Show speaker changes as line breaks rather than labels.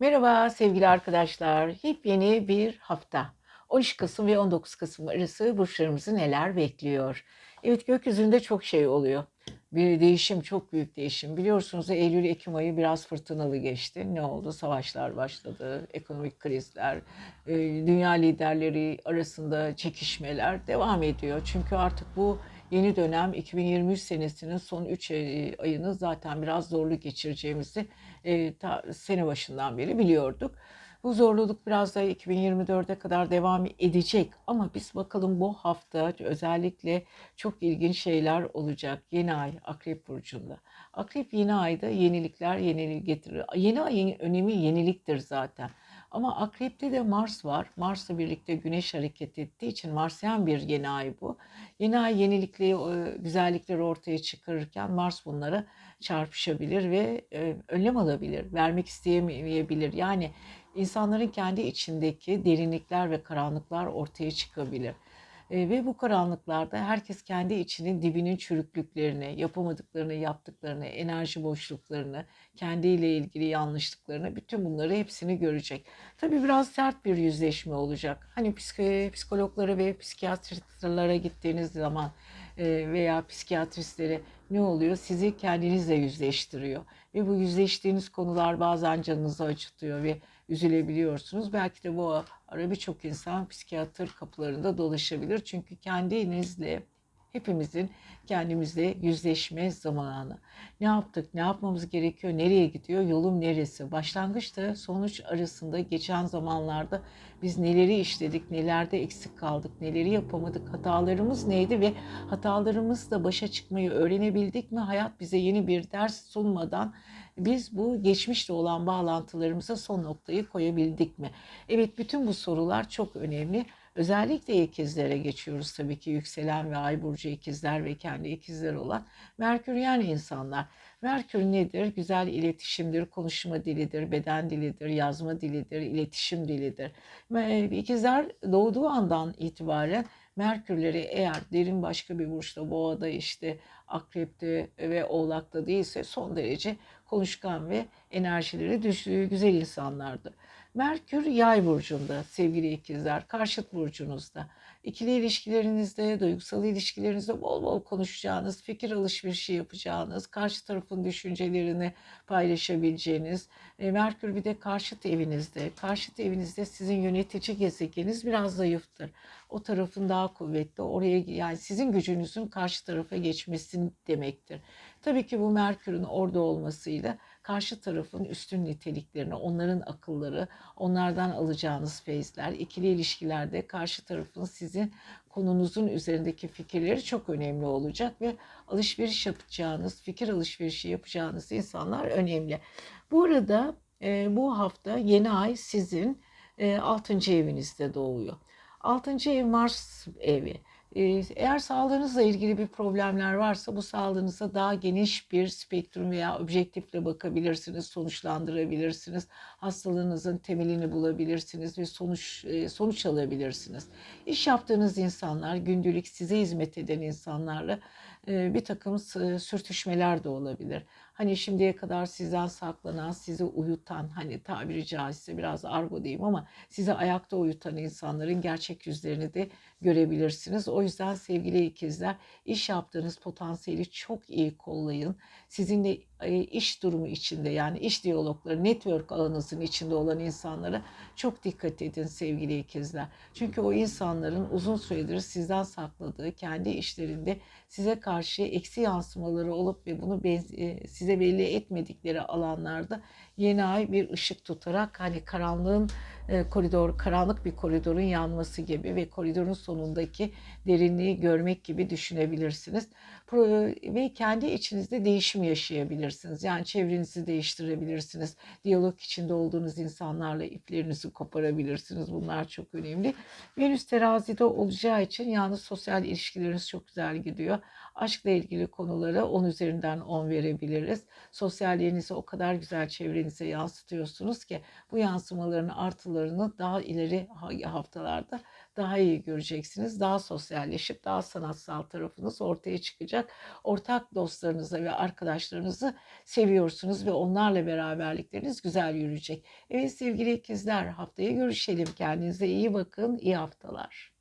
Merhaba sevgili arkadaşlar. Yepyeni bir hafta. 13 Kasım ve 19 Kasım arası burçlarımızı neler bekliyor? Evet gökyüzünde çok şey oluyor. Bir değişim, çok büyük değişim. Biliyorsunuz Eylül-Ekim ayı biraz fırtınalı geçti. Ne oldu? Savaşlar başladı, ekonomik krizler, e, dünya liderleri arasında çekişmeler devam ediyor. Çünkü artık bu yeni dönem 2023 senesinin son 3 ayını zaten biraz zorlu geçireceğimizi e, ta, sene başından beri biliyorduk. Bu zorluluk biraz da 2024'e kadar devam edecek ama biz bakalım bu hafta özellikle çok ilginç şeyler olacak. Yeni ay Akrep Burcu'nda. Akrep yeni ayda yenilikler yenilik getirir. Yeni ayın önemi yeniliktir zaten. Ama Akrep'te de Mars var. Mars'la birlikte Güneş hareket ettiği için Marsyan bir yeni ay bu. Yeni ay yenilikleri, güzellikleri ortaya çıkarırken Mars bunlara çarpışabilir ve e, önlem alabilir, vermek isteyemeyebilir. Yani insanların kendi içindeki derinlikler ve karanlıklar ortaya çıkabilir. E, ve bu karanlıklarda herkes kendi içinin dibinin çürüklüklerini, yapamadıklarını, yaptıklarını, enerji boşluklarını, kendiyle ilgili yanlışlıklarını, bütün bunları hepsini görecek. Tabii biraz sert bir yüzleşme olacak. Hani psikologlara ve psikiyatristlere gittiğiniz zaman veya psikiyatristlere ne oluyor? Sizi kendinizle yüzleştiriyor. Ve bu yüzleştiğiniz konular bazen canınızı acıtıyor ve üzülebiliyorsunuz. Belki de bu ara birçok insan psikiyatr kapılarında dolaşabilir. Çünkü kendinizle hepimizin kendimizle yüzleşme zamanı. Ne yaptık, ne yapmamız gerekiyor, nereye gidiyor, yolum neresi? Başlangıçta sonuç arasında geçen zamanlarda biz neleri işledik, nelerde eksik kaldık, neleri yapamadık, hatalarımız neydi ve hatalarımızla başa çıkmayı öğrenebildik mi? Hayat bize yeni bir ders sunmadan biz bu geçmişte olan bağlantılarımıza son noktayı koyabildik mi? Evet bütün bu sorular çok önemli. Özellikle ikizlere geçiyoruz tabii ki yükselen ve ay burcu ikizler ve kendi ikizler olan Merküryen insanlar. Merkür nedir? Güzel iletişimdir, konuşma dilidir, beden dilidir, yazma dilidir, iletişim dilidir. İkizler doğduğu andan itibaren Merkürleri eğer derin başka bir burçta, boğada işte akrepte ve oğlakta değilse son derece konuşkan ve enerjileri düşüğü güzel insanlardı. Merkür yay burcunda sevgili ikizler, karşıt burcunuzda. İkili ilişkilerinizde, duygusal ilişkilerinizde bol bol konuşacağınız, fikir alışverişi yapacağınız, karşı tarafın düşüncelerini paylaşabileceğiniz. E, Merkür bir de karşıt evinizde. Karşıt evinizde sizin yönetici gezegeniniz biraz zayıftır. O tarafın daha kuvvetli. Oraya yani sizin gücünüzün karşı tarafa geçmesi demektir. Tabii ki bu Merkür'ün orada olmasıyla karşı tarafın üstün niteliklerini, onların akılları, onlardan alacağınız feyizler, ikili ilişkilerde karşı tarafın sizin konunuzun üzerindeki fikirleri çok önemli olacak ve alışveriş yapacağınız, fikir alışverişi yapacağınız insanlar önemli. Bu arada e, bu hafta yeni ay sizin e, 6. evinizde doğuyor. 6. ev Mars evi. Ee, eğer sağlığınızla ilgili bir problemler varsa bu sağlığınıza daha geniş bir spektrum veya objektifle bakabilirsiniz, sonuçlandırabilirsiniz. Hastalığınızın temelini bulabilirsiniz ve sonuç e, sonuç alabilirsiniz. İş yaptığınız insanlar, gündelik size hizmet eden insanlarla e, bir takım sürtüşmeler de olabilir. Hani şimdiye kadar sizden saklanan, sizi uyutan, hani tabiri caizse biraz argo diyeyim ama sizi ayakta uyutan insanların gerçek yüzlerini de görebilirsiniz. O yüzden sevgili ikizler iş yaptığınız potansiyeli çok iyi kollayın. Sizinle iş durumu içinde yani iş diyalogları, network ağınızın içinde olan insanlara çok dikkat edin sevgili ikizler. Çünkü o insanların uzun süredir sizden sakladığı kendi işlerinde size karşı eksi yansımaları olup ve bunu e, size belli etmedikleri alanlarda yeni ay bir ışık tutarak hani karanlığın koridor, karanlık bir koridorun yanması gibi ve koridorun sonundaki derinliği görmek gibi düşünebilirsiniz. Ve kendi içinizde değişim yaşayabilirsiniz. Yani çevrenizi değiştirebilirsiniz. Diyalog içinde olduğunuz insanlarla iplerinizi koparabilirsiniz. Bunlar çok önemli. Venüs terazide olacağı için yalnız sosyal ilişkileriniz çok güzel gidiyor. Aşkla ilgili konulara 10 üzerinden 10 verebiliriz. Sosyalliğinizi o kadar güzel çevrenize yansıtıyorsunuz ki bu yansımaların artılarını daha ileri ha- haftalarda daha iyi göreceksiniz. Daha sosyalleşip daha sanatsal tarafınız ortaya çıkacak. Ortak dostlarınızı ve arkadaşlarınızı seviyorsunuz ve onlarla beraberlikleriniz güzel yürüyecek. Evet sevgili ikizler haftaya görüşelim. Kendinize iyi bakın. İyi haftalar.